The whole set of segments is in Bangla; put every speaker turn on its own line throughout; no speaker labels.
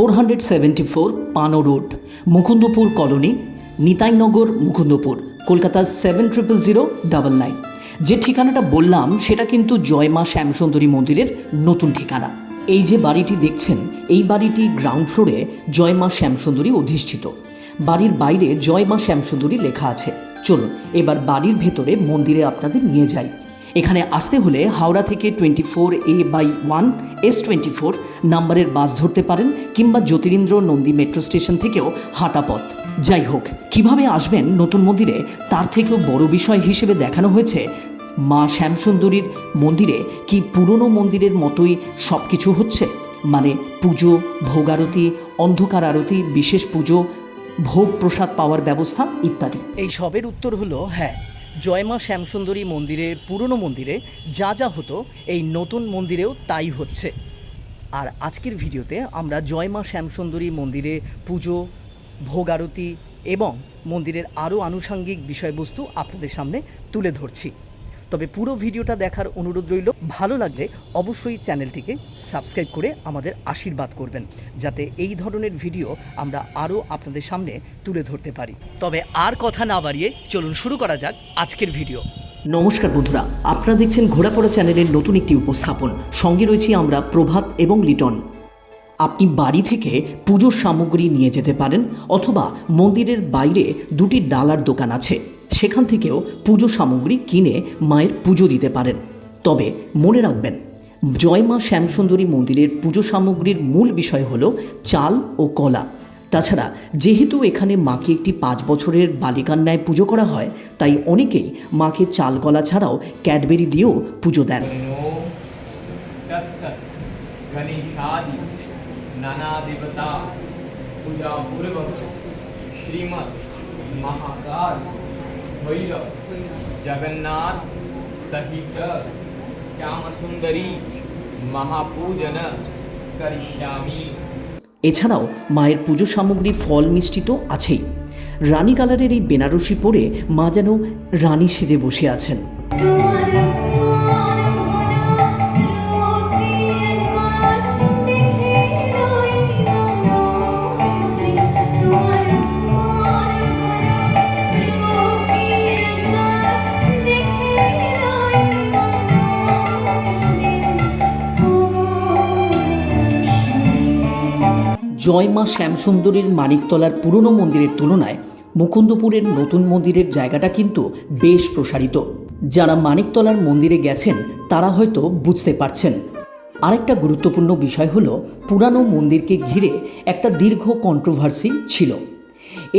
Four hundred seventy four পানো road, Mukundapur colony, Nitainagar, Mukundapur Kolkata seven triple zero double nine. যে ঠিকানাটা বললাম, সেটা কিন্তু জয়মা শ্যামসুন্দরী মন্দিরের নতুন ঠিকানা। এই যে বাড়িটি দেখছেন, এই বাড়িটি গ্রাউন্ড ফ্লোরে জয়মা শ্যামসুন্দরী অধিষ্ঠিত। বাড়ির বাইরে জয়মা শ্যামসুন্দরী লেখা আছে। চলুন, এবার বাড়ির ভেতরে মন্দিরে আপনাদের নিয়ে যাই। এখানে আসতে হলে হাওড়া থেকে twenty four A by one S twenty four নাম্বারের বাস ধরতে পারেন কিংবা জ্যোতিরিন্দ্র নন্দী মেট্রো স্টেশন থেকেও হাঁটা পথ। যাই হোক, কীভাবে আসবেন নতুন মন্দিরে তার থেকেও বড় বিষয় হিসেবে দেখানো হয়েছে মা শ্যামসুন্দরীর মন্দিরে কি পুরনো মন্দিরের মতোই সব কিছু হচ্ছে? মানে পুজো ভোগ আরতি অন্ধকার আরতি, বিশেষ পুজো, ভোগ প্রসাদ পাওয়ার ব্যবস্থা ইত্যাদি। এই সবের উত্তর হলো হ্যাঁ। জয়মা শ্যামসুন্দরী মন্দিরের পুরনো মন্দিরে যা যা হতো, এই নতুন মন্দিরেও তাই হচ্ছে। আর আজকের ভিডিওতে আমরা জয়মা শ্যামসুন্দরী মন্দিরে পুজো, ভোগ আরতি এবং মন্দিরের আরও আনুষাঙ্গিক বিষয়বস্তু আপনাদের সামনে তুলে ধরছি। তবে পুরো ভিডিওটা দেখার অনুরোধ রইল, ভালো লাগলে অবশ্যই চ্যানেলটিকে সাবস্ক্রাইব করে আমাদের আশীর্বাদ করবেন, যাতে এই ধরনের ভিডিও আমরা আরও আপনাদের সামনে তুলে ধরতে পারি। তবে আর কথা না বাড়িয়ে চলুন শুরু করা যাক আজকের ভিডিও। নমস্কার বন্ধুরা, আপনারা দেখছেন ঘোড়াপড়া চ্যানেলের নতুন একটি উপস্থাপন। সঙ্গে রয়েছি আমরা প্রভাত এবং লিটন। আপনি বাড়ি থেকে পুজোর সামগ্রী নিয়ে যেতে পারেন, অথবা মন্দিরের বাইরে দুটি ডালার দোকান আছে। সেখান থেকেও পুজো সামগ্রী কিনে মায়ের পুজো দিতে পারেন। তবে মনে রাখবেন, জয় মা শ্যামসুন্দরী মন্দিরের পুজো সামগ্রীর মূল বিষয় হল চাল ও কলা। তাছাড়া যেহেতু এখানে মাকে একটি পাঁচ বছরের বালিকার ন্যায় পুজো করা হয়, তাই অনেকেই মাকে চাল কলা ছাড়াও ক্যাডবেরি দিয়েও পুজো দেন।
শ্রীমৎ মহাকাল भैरव जगन्नाथ सहित श्याम सुंदरी महापूजन करिष्यामि
এছাড়াও মায়ের পুজো সামগ্রী ফল মিষ্টি তো আছেই রানী কালারের এই বেনারসি পরে মা যেন রানী সেজে বসে আছেন জয় মা শ্যামসুন্দরীর মানিকতলার পুরনো মন্দিরের তুলনায় মুকুন্দপুরের নতুন মন্দিরের জায়গাটা কিন্তু বেশ প্রসারিত। যারা মানিকতলার মন্দিরে গেছেন, তারা হয়তো বুঝতে পারছেন। আরেকটা গুরুত্বপূর্ণ বিষয় হলো, পুরানো মন্দিরকে ঘিরে একটা দীর্ঘ কন্ট্রোভার্সি ছিল।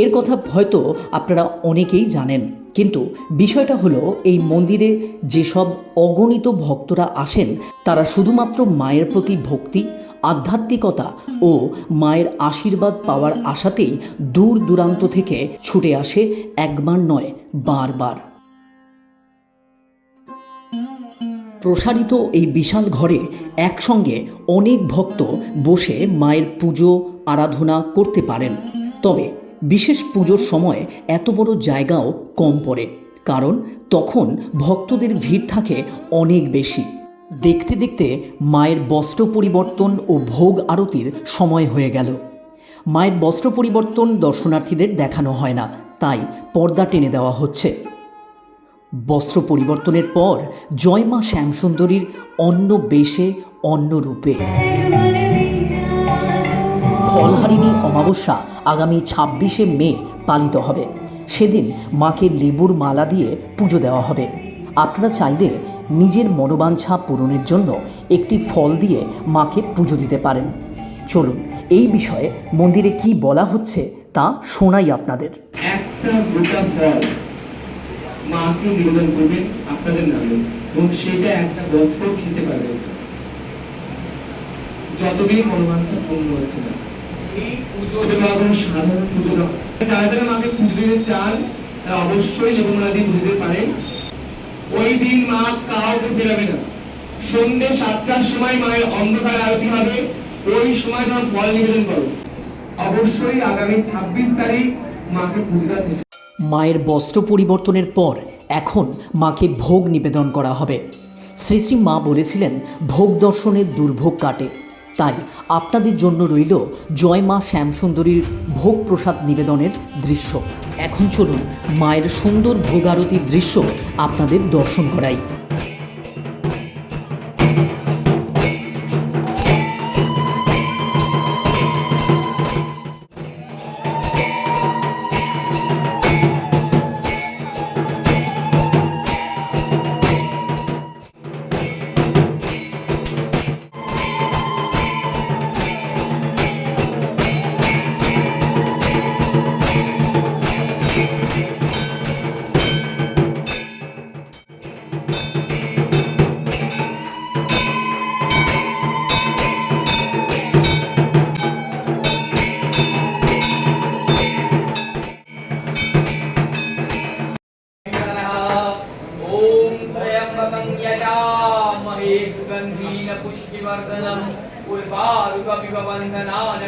এর কথা হয়তো আপনারা অনেকেই জানেন, কিন্তু বিষয়টা হলো, এই মন্দিরে যেসব অগণিত ভক্তরা আসেন, তারা শুধুমাত্র মায়ের প্রতি ভক্তি আধ্যাত্মিকতা ও মায়ের আশীর্বাদ পাওয়ার আশাতেই দূর দূরান্ত থেকে ছুটে আসে একবার নয়, বারবার। প্রসারিত এই বিশাল ঘরে একসঙ্গে অনেক ভক্ত বসে মায়ের পুজো, আরাধনা করতে পারেন। তবে বিশেষ পুজোর সময় এত বড় জায়গাও কম পড়ে, কারণ তখন ভক্তদের ভিড় থাকে অনেক বেশি। দেখতে দেখতে মায়ের বস্ত্র পরিবর্তন ও ভোগ আরতির সময় হয়ে গেল। মায়ের বস্ত্র পরিবর্তন দর্শনার্থীদের দেখানো হয় না, তাই পর্দা টেনে দেওয়া হচ্ছে। বস্ত্র পরিবর্তনের পর জয়মা শ্যামসুন্দরীর অন্য বেশে অন্য রূপে। ফলহারিণী অমাবস্যা আগামী ছাব্বিশে মে পালিত হবে। সেদিন মাকে লেবুর মালা দিয়ে পুজো দেওয়া হবে। আপনারা চাইলে নিজের মনোবাঞ্ছা পূরণের জন্য একটি ফল দিয়ে মাকে পুজো দিতে পারেন। চলুন, এই বিষয়ে মন্দিরে কি বলা হচ্ছে তা শোনাই আপনাদের।
একটা ফল মাকে নিবেদন করবেন আপনাদের নামে এবং সেটা একটা বছর খেতে যতদিন মনোবাঞ্ছা পূর্ণ হচ্ছে না। এই পুজো দেওয়া কোনো সাধারণ পুজো যারা যারা মাকে পুজো দিতে চান, তারা অবশ্যই লেবুমালা দিয়ে পুজো দিতে পারেন। ওই দিন মা কাউকে ফেরাবে না। সন্ধ্যে সাতটার সময় মায়ের অন্ধকার আরতি হবে। ওই সময় তোমার ফল নিবেদন করো। অবশ্যই আগামী ছাব্বিশ তারিখ মাকে পুজো
মায়ের বস্ত্র পরিবর্তনের পর এখন মাকে ভোগ নিবেদন করা হবে। শ্রী শ্রী মা বলেছিলেন, ভোগ দর্শনের দুর্ভোগ কাটে। তাই আপনাদের জন্য রইল জয় মা শ্যামসুন্দরীর ভোগ প্রসাদ নিবেদনের দৃশ্য। এখন চলুন মায়ের সুন্দর ভোগারতির দৃশ্য আপনাদের দর্শন করাই।
पुष्टिवर्धनम् उर्वारुकमिव बन्धनान्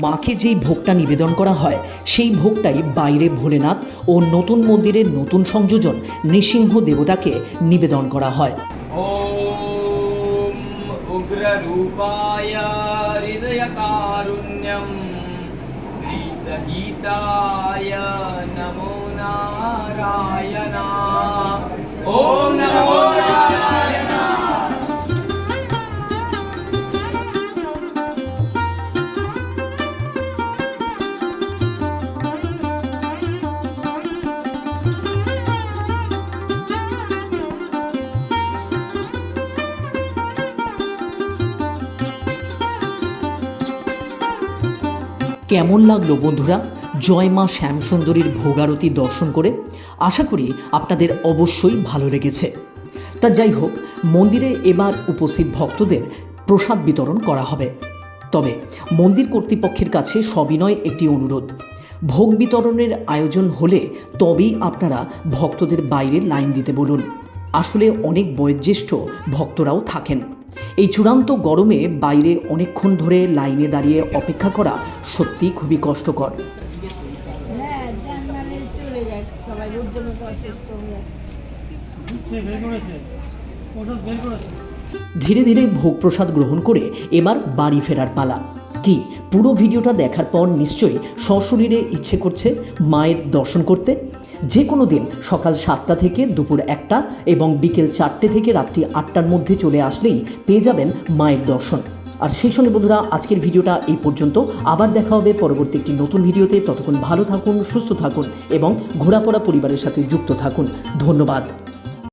মাকে যেই ভোগটা নিবেদন করা হয় সেই ভোগটাই বাইরে ভোলেনাথ ও নতুন মন্দিরের নতুন সংযোজন নৃসিংহ দেবতাকে নিবেদন করা হয়
ॐ उग्ररूपाय हृदयकारुण्यं श्रीसहिताय नमो नारायण ॐ नमो नारायण
কেমন লাগল বন্ধুরা? জয় মা শ্যামসুন্দরীর ভোগারতি দর্শন করে আশা করি আপনাদের অবশ্যই ভালো লেগেছে। তা যাই হোক, মন্দিরে এবার উপস্থিত ভক্তদের প্রসাদ বিতরণ করা হবে। তবে মন্দির কর্তৃপক্ষের কাছে সবিনয় একটি অনুরোধ। ভোগ বিতরণের আয়োজন হলে তবেই আপনারা ভক্তদের বাইরে লাইন দিতে বলুন। আসলে অনেক বয়োজ্যেষ্ঠ ভক্তরাও থাকেন। এই চূড়ান্ত গরমে বাইরে অনেকক্ষণ ধরে লাইনে দাঁড়িয়ে অপেক্ষা করা সত্যি খুবই কষ্টকর।
হ্যাঁ
করেছে।
ধীরে ধীরে ভোগ প্রসাদ গ্রহণ করে এবার বাড়ি ফেরার পালা। কি পুরো ভিডিওটা দেখার পর নিশ্চয়ই সশরীরে ইচ্ছে করছে মায়ের দর্শন করতে? যে কোনো দিন সকাল সাতটা থেকে দুপুর একটা এবং বিকেল চারটে থেকে রাত্রি আটটার মধ্যে চলে আসলেই পেয়ে যাবেন মায়ের দর্শন। আর সেই সঙ্গে বন্ধুরা, আজকের ভিডিওটা এই পর্যন্ত। আবার দেখা হবে পরবর্তী একটি নতুন ভিডিওতে। ততক্ষণ ভালো থাকুন, সুস্থ থাকুন এবং ঘোরাপড়া পরিবারের সাথে যুক্ত থাকুন। ধন্যবাদ।